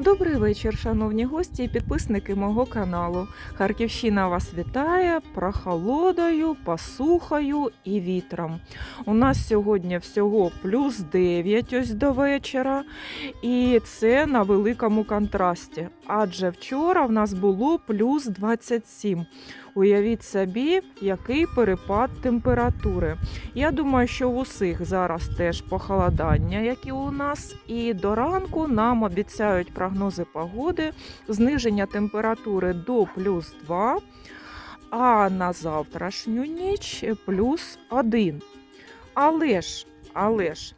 Добрий вечір, шановні гості і підписники мого каналу. Харківщина вас вітає прохолодою, посухою і вітром. У нас сьогодні всього плюс 9 ось до вечора, і це на великому контрасті. Адже вчора в нас було плюс 27. Уявіть собі, який перепад температури. Я думаю, що в усіх зараз теж похолодання, як і у нас, і до ранку нам обіцяють прогнози погоди, зниження температури до плюс 2, а на завтрашню ніч плюс 1. Але ж, але ж,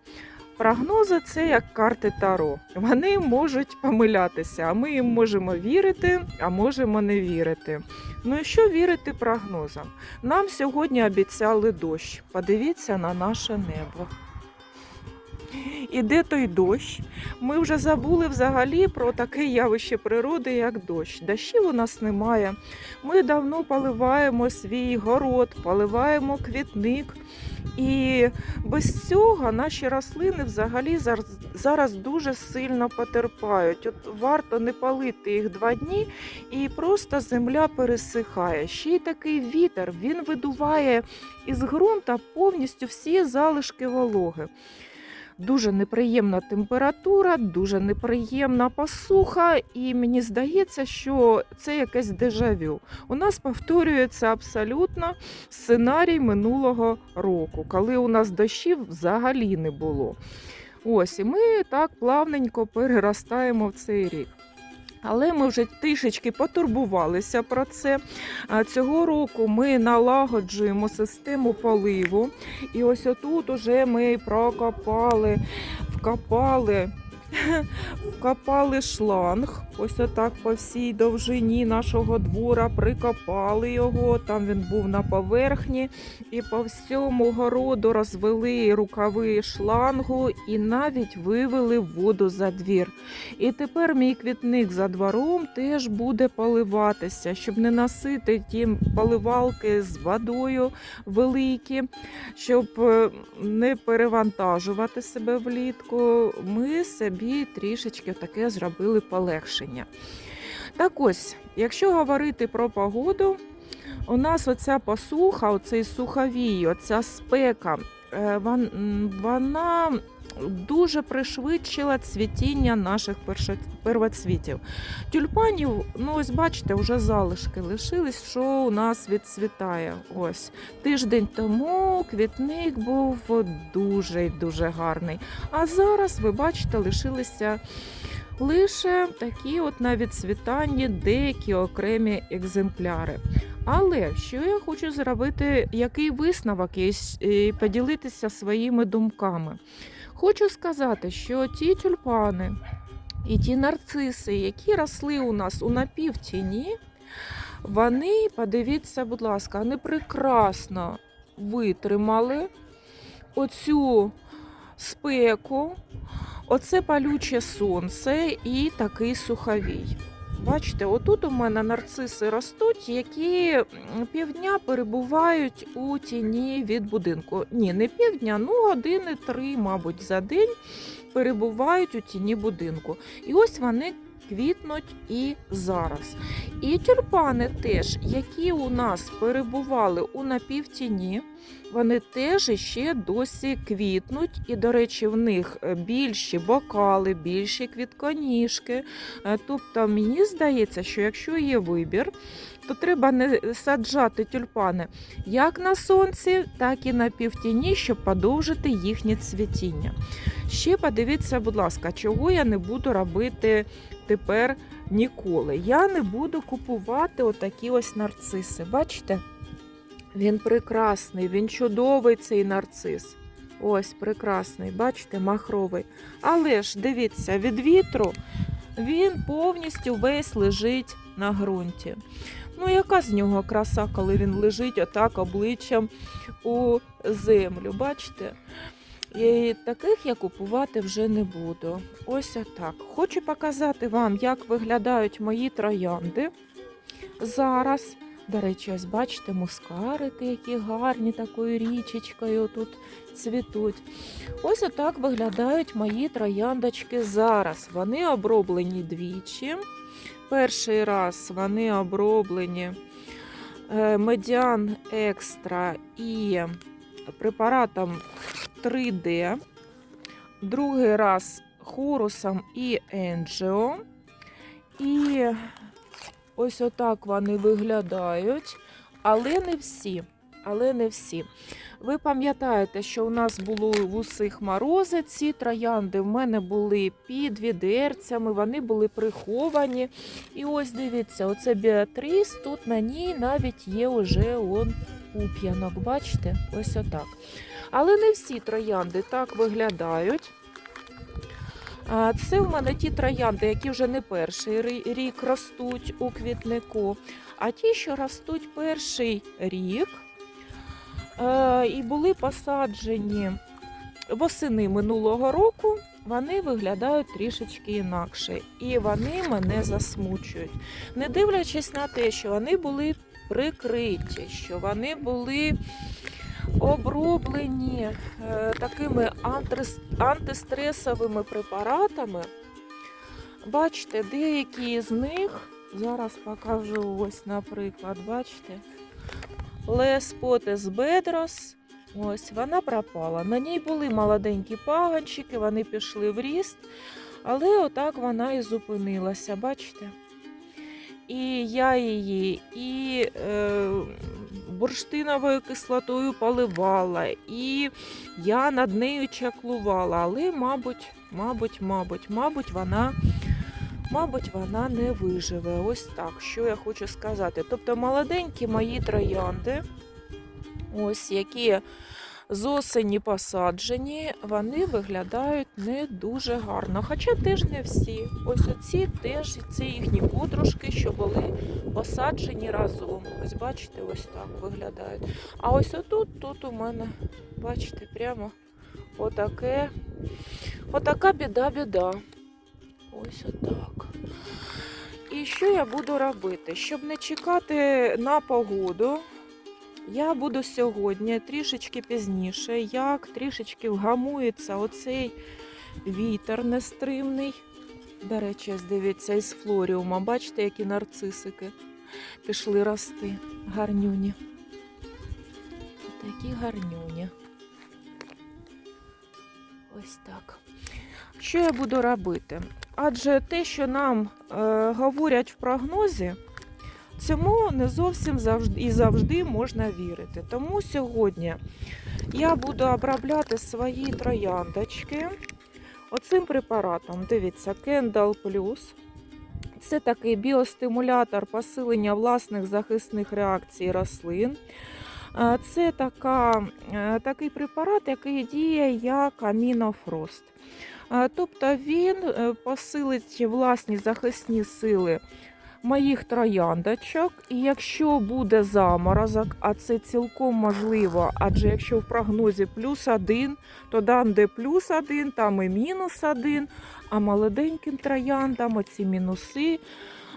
прогнози це як карти Таро. Вони можуть помилятися, а ми їм можемо вірити, а можемо не вірити. Ну і що вірити прогнозам? Нам сьогодні обіцяли дощ. Подивіться на наше небо. І де той дощ? Ми вже забули взагалі про таке явище природи, як дощ. Дощів у нас немає. Ми давно поливаємо свій город, поливаємо квітник. І без цього наші рослини взагалі зараз дуже сильно потерпають. От варто не палити їх два дні, і просто земля пересихає. Ще й такий вітер він видуває із ґрунта повністю всі залишки вологи. Дуже неприємна температура, дуже неприємна посуха, і мені здається, що це якесь дежавю. У нас повторюється абсолютно сценарій минулого року, коли у нас дощів взагалі не було. Ось, і ми так плавненько переростаємо в цей рік. Але ми вже трішечки потурбувалися про це. Цього року ми налагоджуємо систему поливу. І ось отут уже ми прокопали, вкопали. Вкопали шланг, ось отак по всій довжині нашого двора, прикопали його, там він був на поверхні, і по всьому городу розвели рукави шлангу і навіть вивели воду за двір. І тепер мій квітник за двором теж буде поливатися, щоб не носити ті поливалки з водою великі, щоб е, не перевантажувати себе влітку. Ми собі трішечки таке зробили полегшення. Так ось, якщо говорити про погоду, у нас оця посуха, оцей суховій, оця спека, е, вона дуже пришвидшила цвітіння наших первоцвітів. Тюльпанів, ну ось бачите, вже залишки лишились, що у нас відцвітає. Ось тиждень тому квітник був дуже дуже гарний. А зараз, ви бачите, лишилися лише такі от на відцвітанні деякі окремі екземпляри. Але що я хочу зробити, який висновок і поділитися своїми думками. Хочу сказати, що ті тюльпани і ті нарциси, які росли у нас у напівтіні, вони, подивіться, будь ласка, вони прекрасно витримали оцю спеку, оце палюче сонце і такий суховій. Бачите, отут у мене нарциси ростуть, які півдня перебувають у тіні від будинку. Ні, не півдня, ну години три, мабуть, за день перебувають у тіні будинку. І ось вони квітнуть і зараз. І тюльпани теж, які у нас перебували у напівтіні, вони теж іще досі квітнуть. І, до речі, в них е, більші бокали, більші квітконіжки. Е, Тобто, мені здається, що якщо є вибір, то треба не саджати тюльпани як на сонці, так і на півтіні, щоб подовжити їхнє цвітіння. Ще подивіться, будь ласка, чого я не буду робити тепер ніколи. Я не буду купувати отакі ось нарциси. Бачите? Він прекрасний, він чудовий цей нарцис. Ось прекрасний, бачите, махровий. Але ж дивіться, від вітру він повністю весь лежить на ґрунті. Ну, яка з нього краса, коли він лежить отак обличчям у землю, бачите? І таких я купувати вже не буду. Ось отак. Хочу показати вам, як виглядають мої троянди зараз. До речі, ось бачите, мускарики, які гарні такою річечкою тут цвітуть. Ось отак виглядають мої трояндочки зараз. Вони оброблені двічі. Перший раз вони оброблені е, медіан екстра і препаратом 3D. Другий раз хорусом і енджіо. І ось отак вони виглядають, але не всі. Але не всі. Ви пам'ятаєте, що у нас були в усіх морози ці троянди. В мене були під відерцями, вони були приховані. І ось дивіться, оце Біатріс, тут на ній навіть є уже он пуп'янок. Бачите? Ось отак. Але не всі троянди так виглядають. Це в мене ті троянди, які вже не перший рік ростуть у квітнику, а ті, що ростуть перший рік е, і були посаджені восени минулого року, вони виглядають трішечки інакше. І вони мене засмучують. Не дивлячись на те, що вони були прикриті, що вони були оброблені е, такими антистресовими препаратами. Бачите, деякі з них, зараз покажу ось, наприклад, бачите, Леспотес Бедрос. Ось вона пропала. На ній були молоденькі паганчики, вони пішли в ріст, але отак вона і зупинилася, бачите? І я її і е, бурштиновою кислотою поливала, і я над нею чаклувала, але, мабуть, мабуть, мабуть, мабуть, вона. Мабуть, вона не виживе. Ось так, що я хочу сказати. Тобто молоденькі мої троянди, ось які з осені посаджені, вони виглядають не дуже гарно. Хоча теж не всі. Ось оці теж це їхні подружки, що були посаджені разом. Ось бачите, ось так виглядають. А ось отут, тут у мене, бачите, прямо отаке, отака біда-біда. Ось отак. І що я буду робити? Щоб не чекати на погоду, я буду сьогодні трішечки пізніше, як трішечки вгамується оцей вітер нестримний. До речі, дивіться, із флоріума. Бачите, які нарцисики пішли рости. Гарнюні. Такі гарнюні. Ось так. Що я буду робити? Адже те, що нам е, говорять в прогнозі, цьому не зовсім завжди і завжди можна вірити. Тому сьогодні я буду обробляти свої трояндочки оцим препаратом. Дивіться, Kendall Plus. Це такий біостимулятор посилення власних захисних реакцій рослин. Це така, е, такий препарат, який діє як амінофрост. Тобто він е, посилить власні захисні сили моїх трояндочок. І якщо буде заморозок, а це цілком можливо, адже якщо в прогнозі плюс один, то там, де плюс один, там і мінус один, а молоденьким трояндам оці мінуси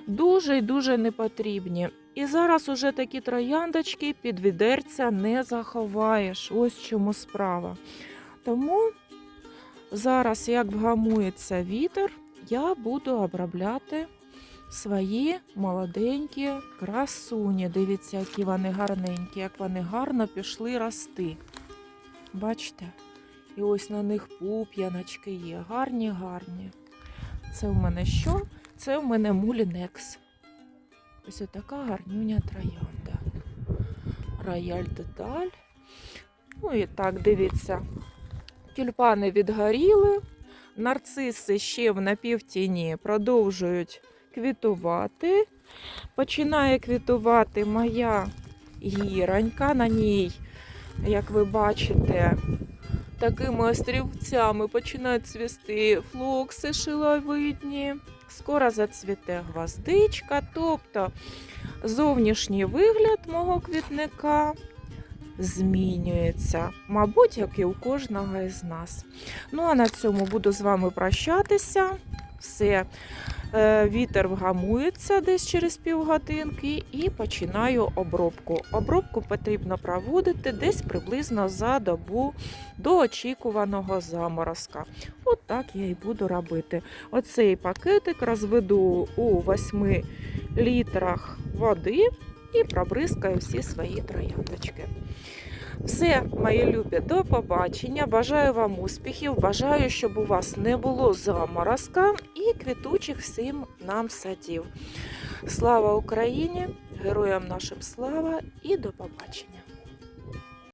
дуже і дуже не потрібні. І зараз уже такі трояндочки під відерця не заховаєш. Ось чому справа. Тому зараз, як вгамується вітер, я буду обробляти свої молоденькі красуні. Дивіться, які вони гарненькі, як вони гарно пішли рости. Бачите? І ось на них пуп'яночки є. Гарні, гарні. Це в мене що? Це в мене мулінекс. Ось така гарнюня троянда. Рояль деталь. Ну і так, дивіться. Тюльпани відгоріли, нарциси ще в напівтіні продовжують квітувати. Починає квітувати моя гіронька. На ній, як ви бачите, такими острівцями починають цвісти флокси шиловидні. Скоро зацвіте гвоздичка, тобто зовнішній вигляд мого квітника змінюється, мабуть, як і у кожного із нас. Ну а на цьому буду з вами прощатися. Все. Е, Вітер вгамується десь через півгодинки і починаю обробку. Обробку потрібно проводити десь приблизно за добу до очікуваного заморозка. От так я і буду робити. Оцей пакетик розведу у 8 літрах води і пробризкаю всі свої трояндочки. Все, мої любі, до побачення. Бажаю вам успіхів. Бажаю, щоб у вас не було заморозка і квітучих всім нам садів. Слава Україні! Героям нашим слава і до побачення!